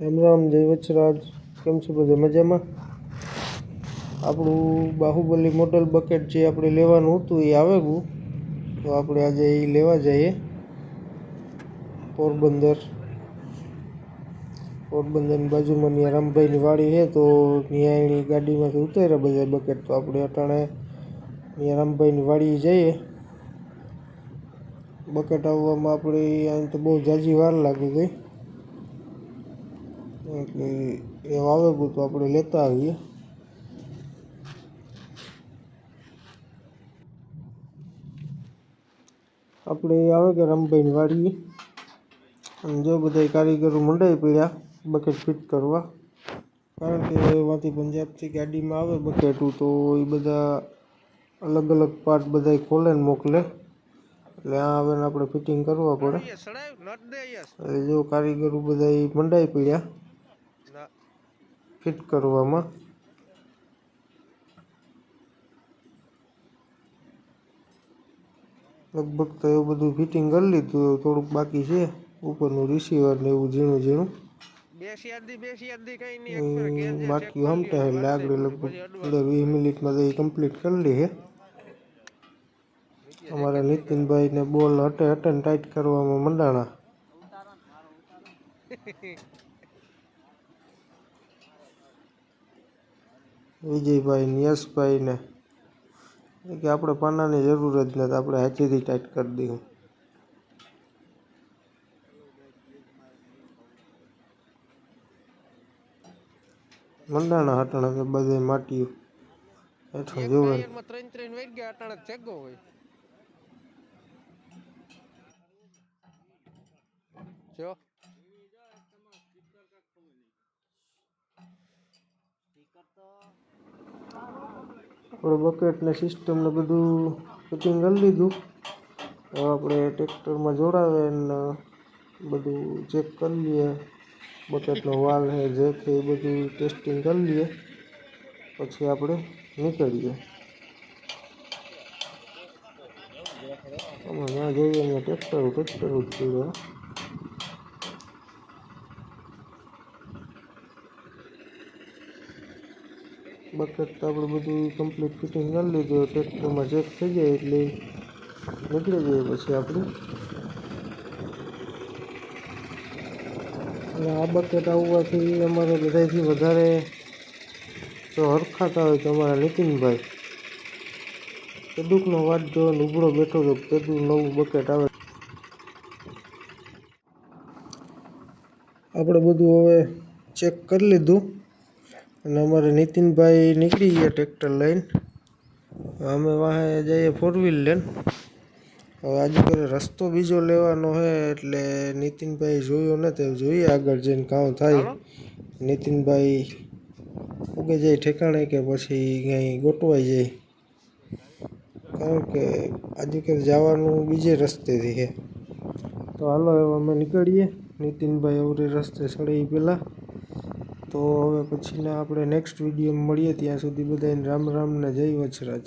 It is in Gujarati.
રામ રામ, જય વચ્છરાજ કેમ છો બધા? મજામાં? આપણું બાહુબલી મોડલ બકેટ જે આપણે લેવાનું હતું એ આવે ગયું તો આપણે આજે એ લેવા જઈએ. પોરબંદર. પોરબંદરની બાજુમાં ત્યાં રામભાઈની વાડી છે, તો ત્યાં એની ગાડીમાંથી ઉતાર્યા બધા બકેટ. તો આપણે અટાણે ત્યાં રામભાઈની વાડી જઈએ. બકેટ આવવામાં આપણે અહીં તો બહુ ઝાઝી વાર લાગી ગઈ. એટલે એ આવે ગયું તો આપણે લેતા આવીએ આપણે એ આવે કે રામભાઈની વાડીએ અને જો બધા કારીગરો મંડાઈ પડ્યા બકેટ ફિટ કરવા કારણ કે એમાંથી પંજાબથી ગાડીમાં આવે બકેટું તો એ બધા અલગ અલગ પાર્ટ બધા ખોલે ને મોકલે એટલે આ આવે ને આપણે ફિટિંગ કરવા પડે એટલે જો કારીગરો બધા મંડાઈ પડ્યા ફિટ કરવામાં લગભગ તો એવું બધું ફિટિંગ કરી લીધું થોડુંક બાકી છે ઉપરનું રિસીવર ને એવું ઝીણું ઝીણું હમ, બાકી હમતા એટલે આગળ લગભગ પંદર વીસ મિનિટમાં તો એ કમ્પ્લીટ કરી લે અમારા નીતિનભાઈને બોલ હટે હટે ને ટાઈટ કરવામાં મંડાણા વિજયભાઈ ને યશભાઈ ને. એ કે આપણે પાનાની જરૂર જ નથી આપણે હાથીથી ટાઈટ કરી દઈએ. મંડાણા હટાણા કે બધે માટી હેઠળ જોવે ત્રણ ત્રણ વાગ્યા અટાણે ચેગો હોય. જો. આપણે બકેટ ને સિસ્ટમ ને બધું ફિટિંગ કરી લીધું હવે આપણે ટ્રેક્ટરમાં જોડાવે ને બધું ચેક કરી લઈએ બકેટનો વાલ છે જે છે એ બધું ટેસ્ટિંગ કરી લઈએ પછી આપણે નીકળીએ અમે ના જઈએ અહીંયા ટ્રેક્ટર ટ્રેક્ટર જ બકેટ આપણે બધું કમ્પ્લીટ ફિટિંગ કરી લીધું. ટ્રેક્ટરમાં ચેક થઈ જાય એટલે નીકળી જઈએ પછી આપણે. અને આ બકેટ આવવાથી અમારે બધાથી વધારે જો હરખાતા હોય તો અમારા નીતિનભાઈ. કદુકનો વાટ જો ઉભરો બેઠો તો કદું નવું બકેટ આવે. આપણે બધું હવે ચેક કરી લીધું. અને અમારે નીતિનભાઈ નીકળી ગયા ટ્રેક્ટર લઈને. અમે વાહે જઈએ ફોર વ્હીલ લઈને. હવે આજે કરે રસ્તો બીજો લેવાનો છે એટલે નીતિનભાઈ જોયો ને તે જોઈએ આગળ જઈને કામ થાય. નીતિનભાઈ ઉગે જાય ઠેકાણે કે પછી ક્યાંય ગોઠવાઈ જાય. કારણ કે આજે કે જવાનું બીજે રસ્તેથી છે તો હાલો હવે અમે નીકળીએ. નીતિનભાઈ અવરે રસ્તે ચડી પહેલાં તો હવે પછીના આપણે નેક્સ્ટ વિડીયોમાં મળીએ, ત્યાં સુધી બધાને રામ રામ ને જય વચરાજ